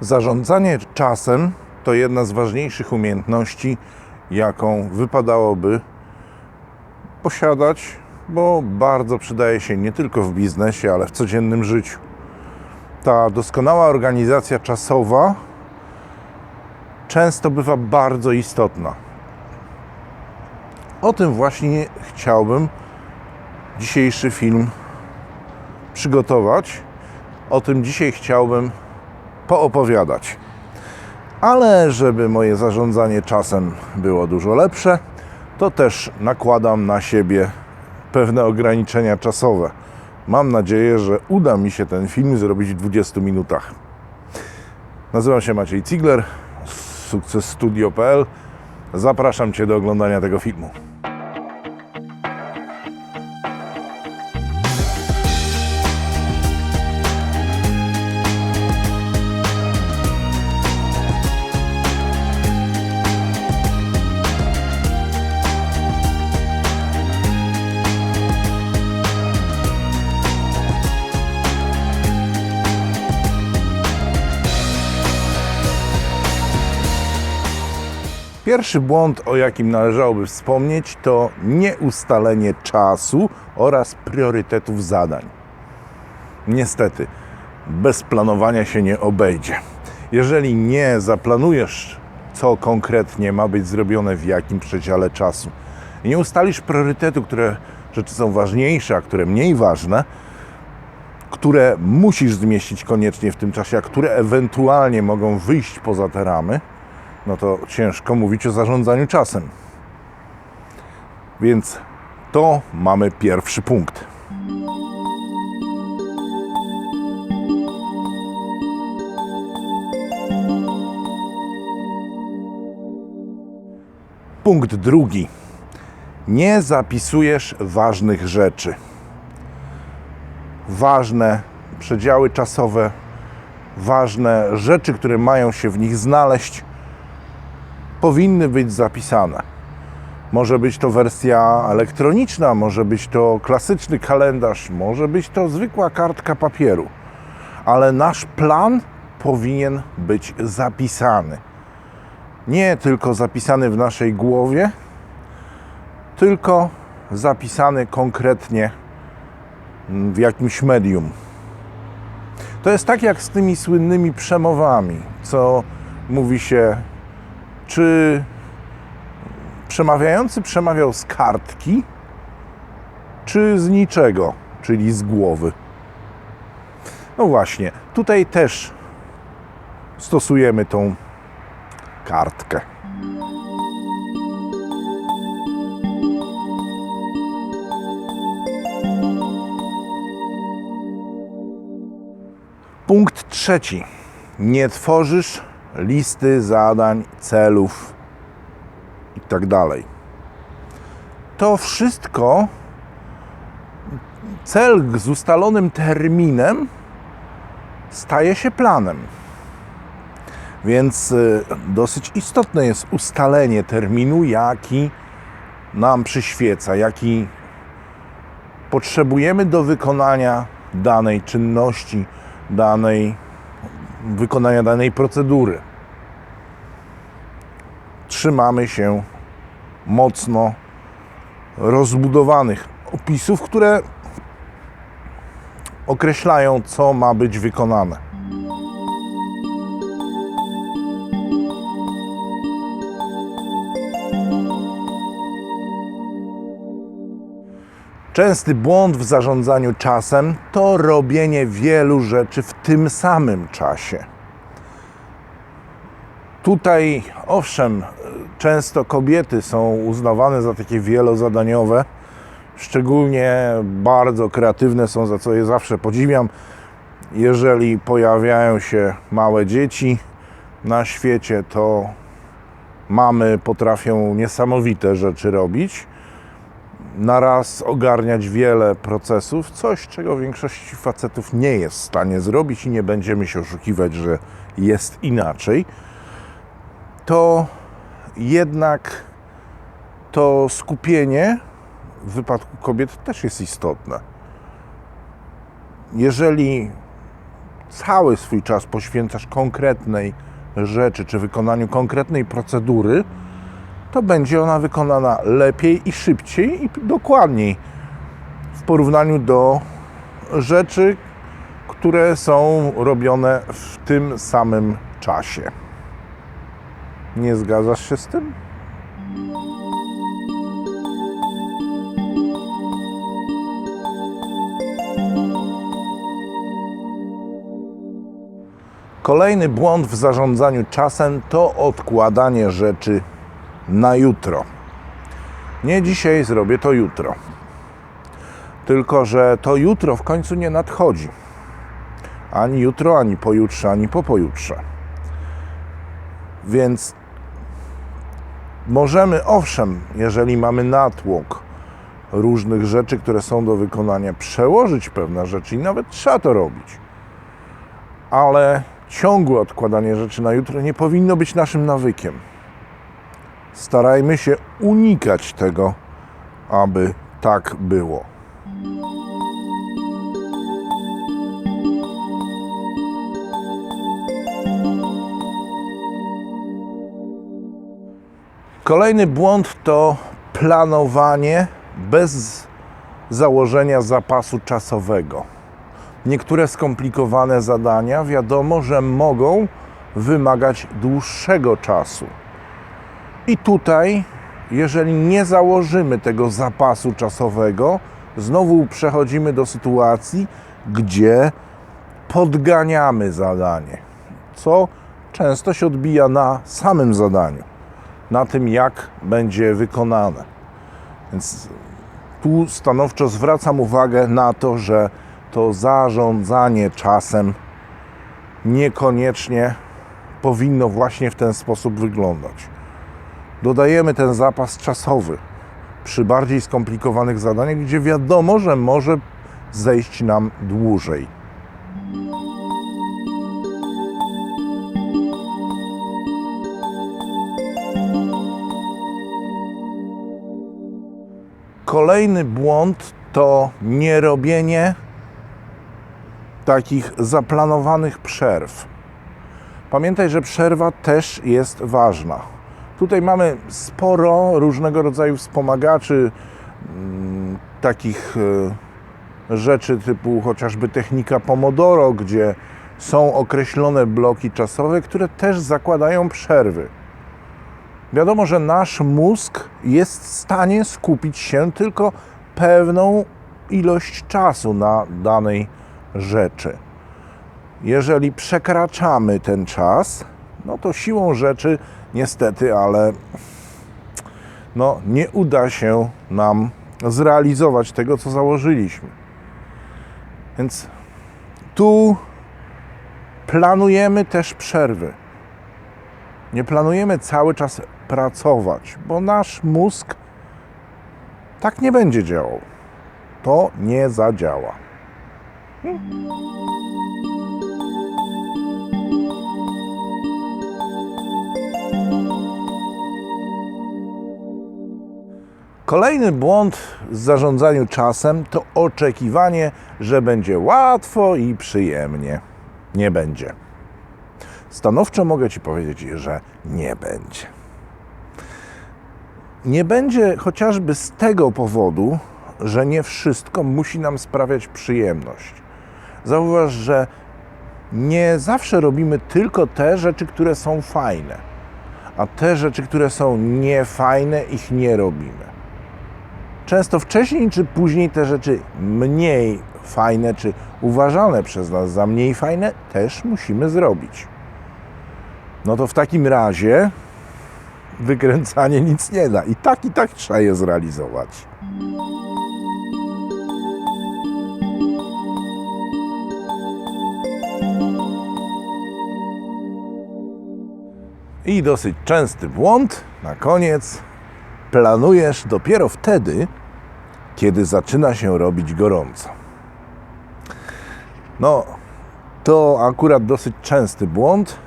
Zarządzanie czasem to jedna z ważniejszych umiejętności, jaką wypadałoby posiadać, bo bardzo przydaje się nie tylko w biznesie, ale w codziennym życiu. Ta doskonała organizacja czasowa często bywa bardzo istotna. O tym właśnie chciałbym dzisiejszy film przygotować. O tym dzisiaj chciałbym poopowiadać. Ale żeby moje zarządzanie czasem było dużo lepsze, to też nakładam na siebie pewne ograniczenia czasowe. Mam nadzieję, że uda mi się ten film zrobić w 20 minutach. Nazywam się Maciej Cigler, sukcesstudio.pl. Zapraszam Cię do oglądania tego filmu. Pierwszy błąd, o jakim należałoby wspomnieć, to nieustalenie czasu oraz priorytetów zadań. Niestety, bez planowania się nie obejdzie. Jeżeli nie zaplanujesz, co konkretnie ma być zrobione w jakim przedziale czasu, nie ustalisz priorytetu, które rzeczy są ważniejsze, a które mniej ważne, które musisz zmieścić koniecznie w tym czasie, a które ewentualnie mogą wyjść poza te ramy, no to ciężko mówić o zarządzaniu czasem. Więc to mamy pierwszy punkt. Punkt drugi. Nie zapisujesz ważnych rzeczy. Ważne przedziały czasowe, ważne rzeczy, które mają się w nich znaleźć, powinny być zapisane. Może być to wersja elektroniczna, może być to klasyczny kalendarz, może być to zwykła kartka papieru, ale nasz plan powinien być zapisany. Nie tylko zapisany w naszej głowie, tylko zapisany konkretnie w jakimś medium. To jest tak jak z tymi słynnymi przemowami, co mówi się czy przemawiający przemawiał z kartki, czy z niczego, czyli z głowy? No właśnie, tutaj też stosujemy tą kartkę. Punkt trzeci. Nie tworzysz listy zadań, celów i tak. To wszystko, cel z ustalonym terminem staje się planem. Więc y, dosyć istotne jest ustalenie terminu, jaki nam przyświeca, jaki potrzebujemy do wykonania danej czynności, danej wykonania danej procedury. Trzymamy się mocno rozbudowanych opisów, które określają, co ma być wykonane. Częsty błąd w zarządzaniu czasem to robienie wielu rzeczy w tym samym czasie. Tutaj, owszem, często kobiety są uznawane za takie wielozadaniowe, szczególnie bardzo kreatywne są, za co je zawsze podziwiam. Jeżeli pojawiają się małe dzieci na świecie, to mamy potrafią niesamowite rzeczy robić na raz ogarniać wiele procesów, coś czego większość facetów nie jest w stanie zrobić i nie będziemy się oszukiwać, że jest inaczej, to jednak to skupienie w wypadku kobiet też jest istotne. Jeżeli cały swój czas poświęcasz konkretnej rzeczy czy wykonaniu konkretnej procedury, to będzie ona wykonana lepiej i szybciej i dokładniej w porównaniu do rzeczy, które są robione w tym samym czasie. Nie zgadzasz się z tym? Kolejny błąd w zarządzaniu czasem to odkładanie rzeczy na jutro. Nie dzisiaj zrobię to jutro. Tylko, że to jutro w końcu nie nadchodzi. Ani jutro, ani pojutrze, ani po pojutrze. Więc możemy, owszem, jeżeli mamy natłok różnych rzeczy, które są do wykonania, przełożyć pewne rzeczy i nawet trzeba to robić. Ale ciągłe odkładanie rzeczy na jutro nie powinno być naszym nawykiem. Starajmy się unikać tego, aby tak było. Kolejny błąd to planowanie bez założenia zapasu czasowego. Niektóre skomplikowane zadania wiadomo, że mogą wymagać dłuższego czasu. I tutaj, jeżeli nie założymy tego zapasu czasowego, znowu przechodzimy do sytuacji, gdzie podganiamy zadanie, co często się odbija na samym zadaniu, na tym, jak będzie wykonane. Więc tu stanowczo zwracam uwagę na to, że to zarządzanie czasem niekoniecznie powinno właśnie w ten sposób wyglądać. Dodajemy ten zapas czasowy przy bardziej skomplikowanych zadaniach, gdzie wiadomo, że może zejść nam dłużej. Kolejny błąd to nierobienie takich zaplanowanych przerw. Pamiętaj, że przerwa też jest ważna. Tutaj mamy sporo różnego rodzaju wspomagaczy, mm, takich e, rzeczy typu chociażby technika Pomodoro, gdzie są określone bloki czasowe, które też zakładają przerwy. Wiadomo, że nasz mózg jest w stanie skupić się tylko pewną ilość czasu na danej rzeczy. Jeżeli przekraczamy ten czas, no to siłą rzeczy niestety, ale no, nie uda się nam zrealizować tego, co założyliśmy. Więc tu planujemy też przerwy. Nie planujemy cały czas pracować, bo nasz mózg tak nie będzie działał. To nie zadziała. Kolejny błąd w zarządzaniu czasem to oczekiwanie, że będzie łatwo i przyjemnie. Nie będzie. Stanowczo mogę Ci powiedzieć, że nie będzie. Nie będzie chociażby z tego powodu, że nie wszystko musi nam sprawiać przyjemność. Zauważ, że nie zawsze robimy tylko te rzeczy, które są fajne, a te rzeczy, które są niefajne, ich nie robimy. Często wcześniej czy później te rzeczy mniej fajne, czy uważane przez nas za mniej fajne, też musimy zrobić. No to w takim razie wykręcanie nic nie da. I tak, i tak trzeba je zrealizować. I dosyć częsty błąd na koniec. Planujesz dopiero wtedy, kiedy zaczyna się robić gorąco. No, to akurat dosyć częsty błąd.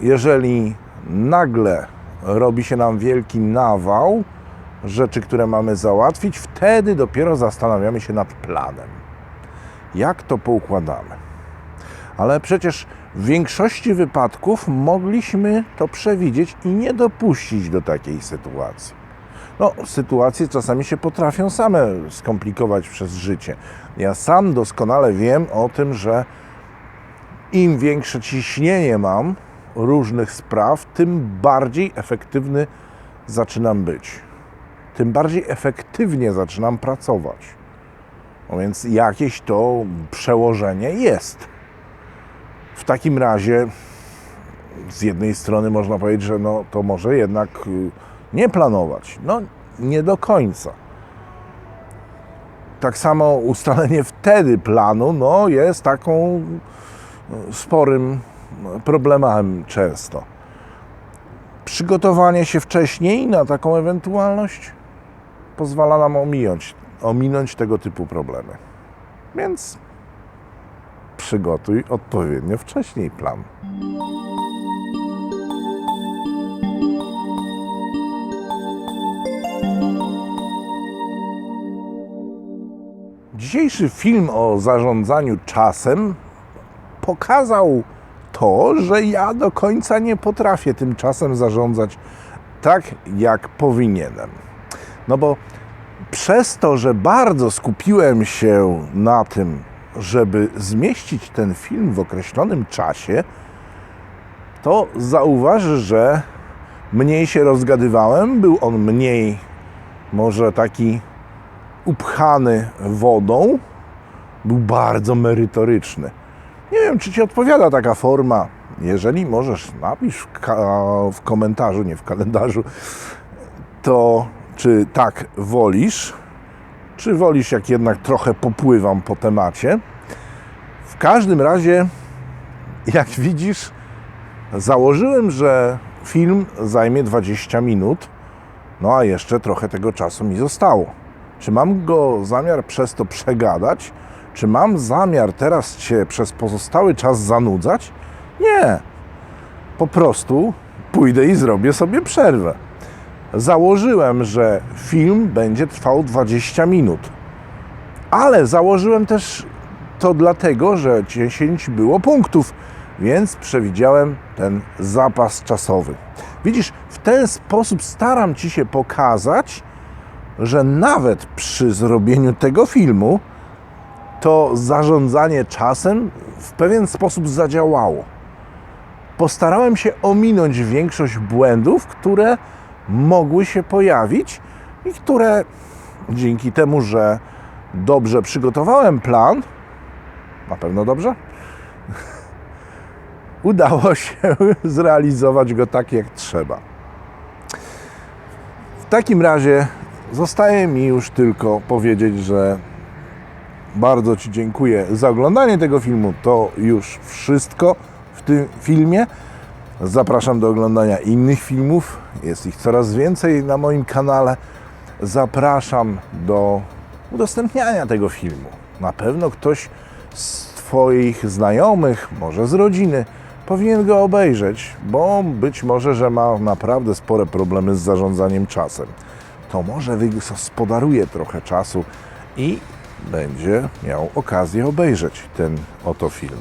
Jeżeli nagle robi się nam wielki nawał rzeczy, które mamy załatwić, wtedy dopiero zastanawiamy się nad planem. Jak to poukładamy? Ale przecież w większości wypadków mogliśmy to przewidzieć i nie dopuścić do takiej sytuacji. No, sytuacje czasami się potrafią same skomplikować przez życie. Ja sam doskonale wiem o tym, że im większe ciśnienie mam różnych spraw, tym bardziej efektywny zaczynam być. Tym bardziej efektywnie zaczynam pracować. No więc jakieś to przełożenie jest. W takim razie z jednej strony można powiedzieć, że no to może jednak y, nie planować. No nie do końca. Tak samo ustalenie wtedy planu no, jest taką y, sporym y, problemem często. Przygotowanie się wcześniej na taką ewentualność pozwala nam ominąć, ominąć tego typu problemy. Więc przygotuj odpowiednio wcześniej plan. Dzisiejszy film o zarządzaniu czasem pokazał to, że ja do końca nie potrafię tym czasem zarządzać tak, jak powinienem. No bo przez to, że bardzo skupiłem się na tym, żeby zmieścić ten film w określonym czasie, to zauważy, że mniej się rozgadywałem, był on mniej może taki upchany wodą, był bardzo merytoryczny. Nie wiem, czy Ci odpowiada taka forma. Jeżeli możesz, napisz w, w komentarzu, nie w kalendarzu, to czy tak wolisz, czy wolisz, jak jednak trochę popływam po temacie. W każdym razie, jak widzisz, założyłem, że film zajmie 20 minut, no a jeszcze trochę tego czasu mi zostało. Czy mam go zamiar przez to przegadać? Czy mam zamiar teraz Cię przez pozostały czas zanudzać? Nie. Po prostu pójdę i zrobię sobie przerwę. Założyłem, że film będzie trwał 20 minut. Ale założyłem też to dlatego, że 10 było punktów, więc przewidziałem ten zapas czasowy. Widzisz, w ten sposób staram Ci się pokazać, że nawet przy zrobieniu tego filmu to zarządzanie czasem w pewien sposób zadziałało. Postarałem się ominąć większość błędów, które mogły się pojawić i które dzięki temu, że dobrze przygotowałem plan, na pewno dobrze, udało się zrealizować go tak jak trzeba. W takim razie zostaje mi już tylko powiedzieć, że bardzo Ci dziękuję za oglądanie tego filmu. To już wszystko w tym filmie. Zapraszam do oglądania innych filmów. Jest ich coraz więcej na moim kanale. Zapraszam do udostępniania tego filmu. Na pewno ktoś z Twoich znajomych, może z rodziny, powinien go obejrzeć, bo być może, że ma naprawdę spore problemy z zarządzaniem czasem. To może wygospodaruje trochę czasu i będzie miał okazję obejrzeć ten oto film.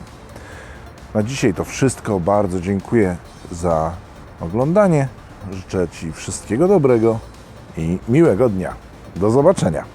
Na dzisiaj to wszystko. Bardzo dziękuję za oglądanie. Życzę Ci wszystkiego dobrego i miłego dnia. Do zobaczenia.